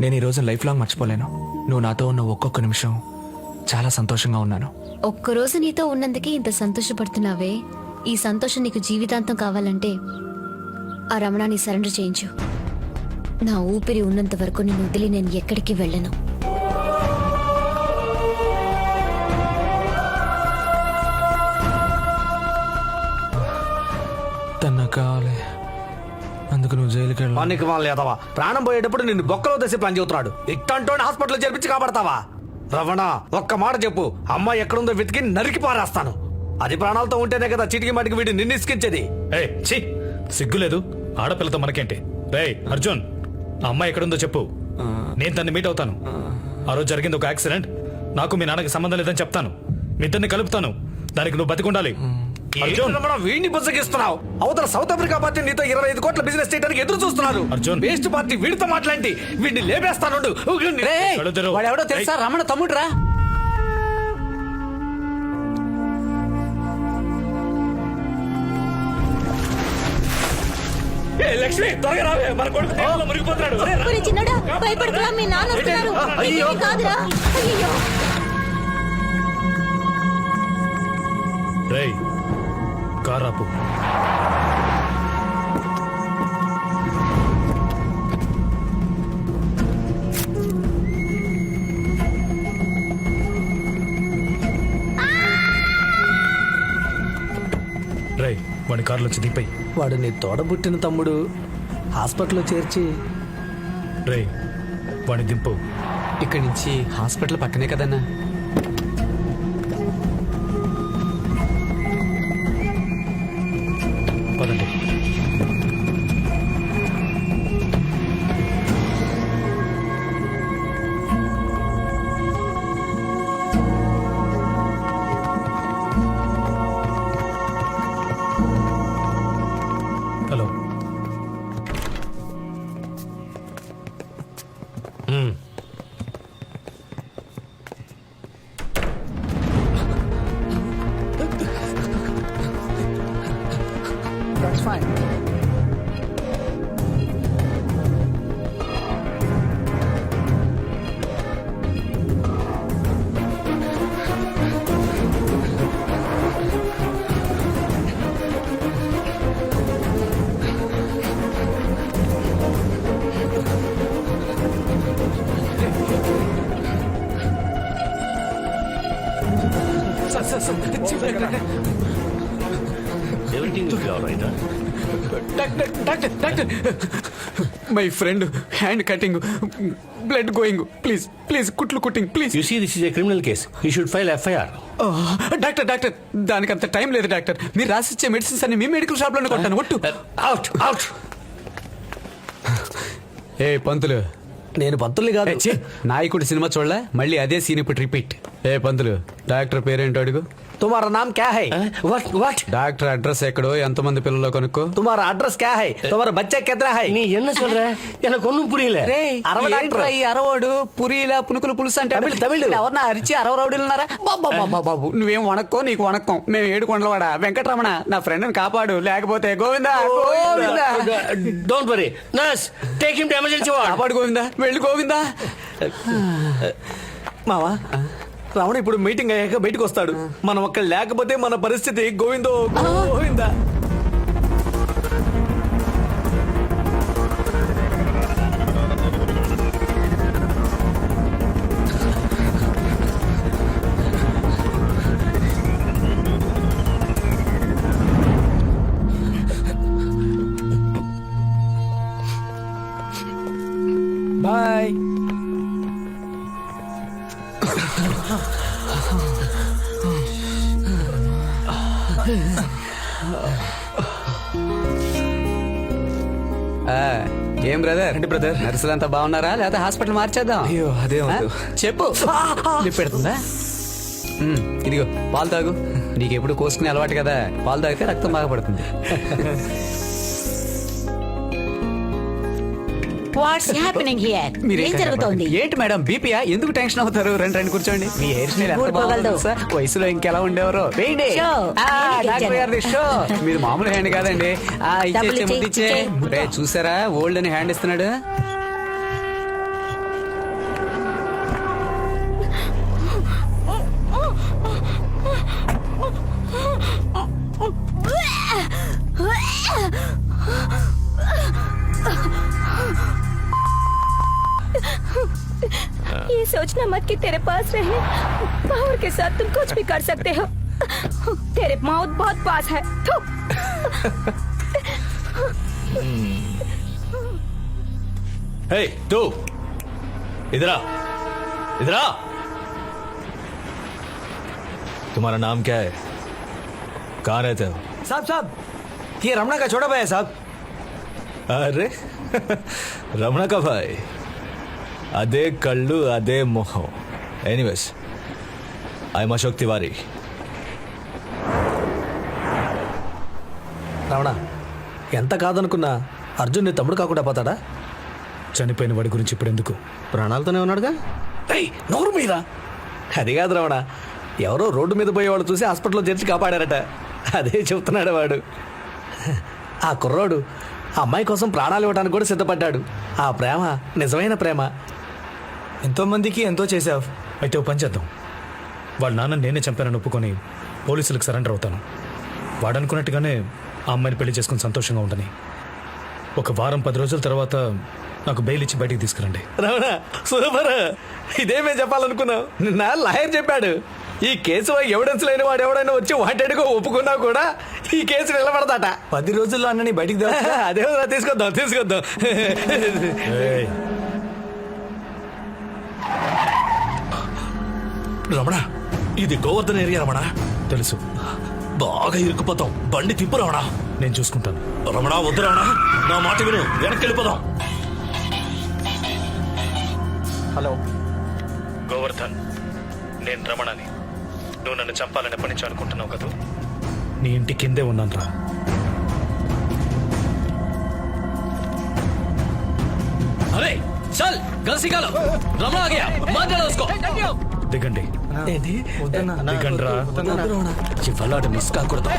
నేను ఈ రోజు లైఫ్ లాంగ్ మర్చిపోలేను. నువ్వు నాతో ఉన్న ఒక్కొక్క నిమిషం చాలా సంతోషంగా ఉన్నాను. ఒక్కరోజు నీతో ఉన్నందుకే ఇంత సంతోషపడుతున్నావే. ఈ సంతోషం నీకు జీవితాంతం కావాలంటే ఆ రమణాన్ని సరెండర్ చేయించు. నా ఊపిరి ఉన్నంత వరకు నేను వదిలి నేను ఎక్కడికి వెళ్ళను. పనికి ఎదవా ప్రాణం పోయేటప్పుడు నిన్ను బొక్కలో తెసి పని చెబుతున్నాడు ఇట్టంటోని హాస్పిటల్ చేర్పించి కాపాడతావా? రవణ ఒక్క మాట చెప్పు. అమ్మాయి ఎక్కడుందో వెతికి నరికి పారేస్తాను. అది ప్రాణాలతో ఉంటేనే కదా చిటికి మటికి వీడి నిన్ను ఇసుకించేది ఏ ఛీ! సిగ్గులేదు ఆడపిల్లతో మనకేంటి? రేయ్ అర్జున్! ఆ అమ్మాయి ఎక్కడుందో చెప్పు. నేను తన్ని మీట్ అవుతాను. ఆ. రోజు జరిగింది ఒక యాక్సిడెంట్. నాకు మీ నాన్నకి సంబంధం లేదని చెప్తాను. మీ ఇద్దరిని కలుపుతాను. దానికి నువ్వు బతికుండాలి. అర్జున్. రమణ వీడిని బుజ్జగిస్తున్నావు? అవతల సౌత్ ఆఫ్రికా పార్టీ నీతో ఇరవై ఐదు కోట్ల బిజినెస్ చేయడానికి ఎదురు చూస్తున్నారు. అర్జున్. వేస్ట్ పార్టీ వీడితో మాట్లాడి వీడిని లేపేస్తాను. వాడెవడో తెలుసా? రమణ తమ్ముడురా. లక్ష్మి త్వరగా రావే మన కొడుకు నీళ్ళలో మునిగిపోతున్నాడు. చిన్నడా భయపడకురా మీ నాన్న వస్తున్నారు. అయ్యో. కాదురా. అయ్యో రేయ్ కారాపు. రేయ్ వాడి కారులో వచ్చి దింపై వాడు నీ తోడబుట్టిన తమ్ముడు హాస్పిటల్లో చేర్చి. రేయ్ వాడిని దింపు. ఇక్కడి నుంచి హాస్పిటల్ పక్కనే కదన్నా. Hello. Doctor doctor doctor. My friend hand cutting blood going please please కుట్లు cutting please You see, this is a criminal case. You should file FIR. Doctor doctor. దానికి అంత టైం లేదు డాక్టర్. మీరు రాసిచ్చే మెడిసిన్స్ అన్ని మీ medical షాప్లోనే కొంటాను ఒట్టు Out, out. ఏ పంతులు. నేను పంతుల్ని కాదు. నాయకుడి సినిమా చూడలే మళ్ళీ అదే సీన్ ఇప్పుడు రిపీట్ ఏ పంతులు డాక్టర్ పేరేంటో అడుగు. తుమారా నామ్ క్యా high Huh? What, what? Doctor address ఎక్కడో ఎంతమంది పిల్లలు కనుక్కో తుమారా అడ్రస్ క్యా హై తుమారా బచ్చా కెత్రా హై நீ என்ன சொல்ற எனக்கு ஒண்ணும் புரியல అరవ డాక్టర్. ఏంట్రా ఈ అరవాడు పురిలా పునుకులు పులుసు అంటే తమిళ్, తమిళ్. ఎవరన్నా అరిచి అరవ రౌడీలు ఉన్నారా బాబా బాబా బాబు నువ్వేం వణక్కో నీకు వణక్కం మేము ఏడు కొండలవాడా వెంకటరమణ నా ఫ్రెండ్ కాపాడు లేకపోతే Govinda Govinda Don't worry. Nurse, take him to emergency ward. కాపాడు గోవిందా వెళ్ళి గోవిందా మావా రావణ ఇప్పుడు మీటింగ్ అయ్యాక బయటకు వస్తాడు. మనం అక్కడ లేకపోతే మన పరిస్థితి గోవిందో గోవిందా? ఏం బ్రదర్ ఏంటి brother? నర్సులంతా బాగున్నారా? లేకపోతే హాస్పిటల్ మార్చేద్దాం? అయ్యో అదే చెప్పు. పెడుతుందా? ఇదిగో పాలు తాగు. నీకు ఎప్పుడు కోసుకునే అలవాటు కదా. పాలు తాగితే రక్తం బాగా పడుతుంది. వాట్స్ హ్యాపెనింగ్ హియర్ మీరేం ఏం జరుగుతోంది. ఏంటి మేడం బీపీయా ఎందుకు టెన్షన్ అవుతారు? రండి రండి కూర్చోండి. మీ హెయిర్ స్టైల్ ఎంత బాగుందో. తెలుసా? వయసులో ఇంకెలా ఉండేవారో? వేయండి. డాక్టర్. గారిది షో మీరు మామూలు హ్యాండ్ కాదండి. ఆ ఇచ్చే. డబ్బులు ఇచ్చే, చూసారా? ఓల్డ్ అని హ్యాండ్ ఇస్తున్నాడు. सोचना मत कि तेरे पास रहे पावर के साथ तुम कुछ भी कर सकते हो। तेरे मौत बहुत पास है। हे हम्म। तू। इधर आ। इधर आ। तुम्हारा नाम क्या है? कहाँ रहते हो? साहब साहब ये रमणा का छोटा भाई है साहब। अरे रमणा का भाई। అదే కళ్ళు అదే మొహం. ఎనీవేస్ ఐఎమ్ అశోక్ తివారీ రమణ ఎంత కాదనుకున్నా అర్జున్ నీ తమ్ముడు కాకుండా పోతాడా? చనిపోయిన వాడి గురించి ఇప్పుడు ఎందుకు? ప్రాణాలతోనే ఉన్నాడుగా? నోరు మీద. అది కాదు రమణ ఎవరో రోడ్డు మీద పోయేవాడు చూసి హాస్పిటల్లో చేర్చి కాపాడారట. అదే చెప్తున్నాడు వాడు. ఆ కుర్రోడు ఆ అమ్మాయి కోసం ప్రాణాలు ఇవ్వడానికి కూడా సిద్ధపడ్డాడు. ఆ ప్రేమ నిజమైన ప్రేమ. ఎంతో మందికి ఎంతో చేసావు అయితే ఓ పని చేద్దాం. వాళ్ళ నాన్న నేనే చంపానని ఒప్పుకొని పోలీసులకు సరెండర్ అవుతాను. వాడనుకున్నట్టుగానే ఆ అమ్మాయిని పెళ్ళి చేసుకుని సంతోషంగా ఉండని. ఒక వారం పది రోజుల తర్వాత నాకు బెయిల్ ఇచ్చి బయటికి తీసుకురండి. రమణ సూపర్ ఇదేమే చెప్పాలనుకున్నావు? నిన్న లాయర్ చెప్పాడు. ఈ కేసు ఎవిడెన్స్ లేని వాడు ఎవడైనా వచ్చి వాటెడుగా ఒప్పుకున్నా కూడా ఈ కేసు నిలబడదట పది రోజుల్లో అన్నని బయటికి అదే తీసుకొద్దాం తీసుకొద్దాం. రమణ. ఇది గోవర్ధన్ ఏరియా రమణ. తెలుసు. బాగా ఇరుక్కుపోతాం. బండి తిప్పు రమణ. నేను చూసుకుంటాను. రమణ వద్దు రమణ. నా మాట విను. వెనక్కి వెళ్ళిపోదాం హలో. గోవర్ధన్ నేను రమణని. నువ్వు నన్ను చంపాలని నుంచి అనుకుంటున్నావు కదా? నీ ఇంటి కిందే ఉన్నాను రా. అరే చల్ గల్సి కాలో. రమణ ఆ గయా మాట్లాడ దిగండి ఏంటి దిగండి రా ఇవాళ మిస్ కాకూడదు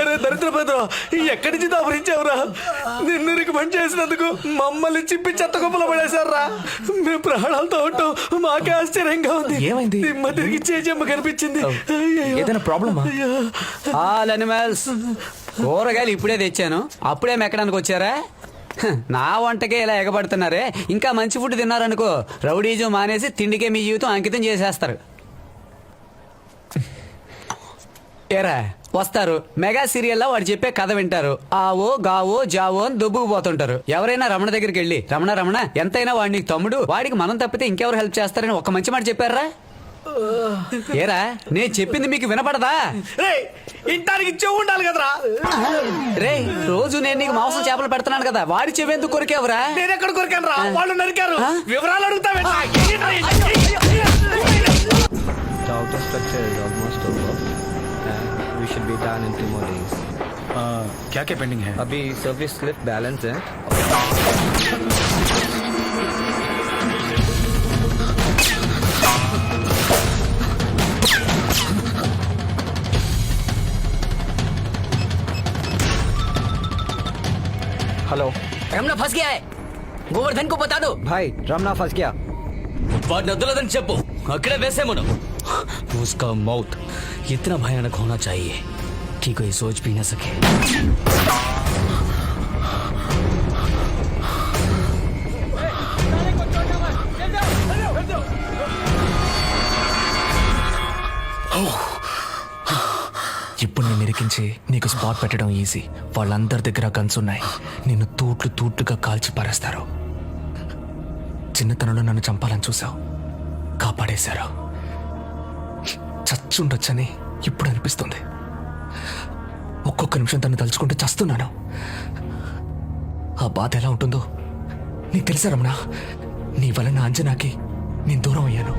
అరే దరిద్రపేద ఎక్కడి నుంచి దాపరించావురా? నిన్ను రికమెండ్ చేసినందుకు మమ్మల్ని చిప్పి చెత్త కుప్పలో పడేశారా? మేము ప్రాణాలతో ఉంటాం మాకే ఆశ్చర్యంగా ఉంది. ఏమైంది? దిమ్మ తిరిగి చేజమ్మ కనిపించింది. ఏదైనా ప్రాబ్లమా? అయ్యో. All animals. కూరగాయలు ఇప్పుడే తెచ్చాను. అప్పుడే మెక్కడానికి వచ్చారా? నా వంటకే ఇలా ఎగబడుతున్నారే. ఇంకా మంచి ఫుడ్ తిన్నారనుకో రౌడీజం మానేసి తిండికే మీ జీవితం అంకితం చేసేస్తారు. ఏరా వస్తారు. మెగా సీరియల్లో వాడు చెప్పే కథ వింటారు. ఆవో గావో జావో అని దొబ్బుకుపోతుంటారు ఎవరైనా రమణ దగ్గరికి వెళ్ళి రమణ రమణ ఎంతైనా వాడి నీకు తమ్ముడు వాడికి మనం తప్పితే ఇంకెవరు హెల్ప్ చేస్తారని ఒక మంచి మాట చెప్పారా? ఏరా నేను చెప్పింది మీకు వినపడదా? ఇంటానికి చెవు ఉండాలి కదరా. రే రోజు నేను నీకు మాంసం చేపలు పెడుతున్నాను కదా వాడి చెవెందుకు కొరికేవరా? నేను ఎక్కడ కొరికాను రా? వాళ్ళు నరికారు? వివరాలు అడుగుతావేంట్రా? The outer should be done in two more days. क्या क्या पेंडिंग है अभी सर्विस लिफ्ट बैलेंस है हेलो रमना फंस गया है गोवर्धन को बता दो भाई रमना फंस गया వాడిని వదలదని చెప్పు అక్కడే వేసేమను उसका मौत इतना भयानक होना चाहिए कि कोई सोच भी न सके ఇప్పుడు నేను ఇరికించి నీకు స్పాట్ పెట్టడం ఈజీ వాళ్ళందరి దగ్గర గన్స్ ఉన్నాయి నిన్ను తూట్లు తూట్లుగా కాల్చి పారేస్తారు చిన్నతనంలో నన్ను చంపాలని చూసావు కాపాడేశారు చచ్చుండొచ్చని ఇప్పుడు అనిపిస్తుంది. ఒక్కొక్క నిమిషం తను తలుచుకుంటే చస్తున్నాను. ఆ బాధ ఎలా ఉంటుందో నీకు తెలుసా రమణ? నీ వలన అంజనాకి నేను దూరం అయ్యాను.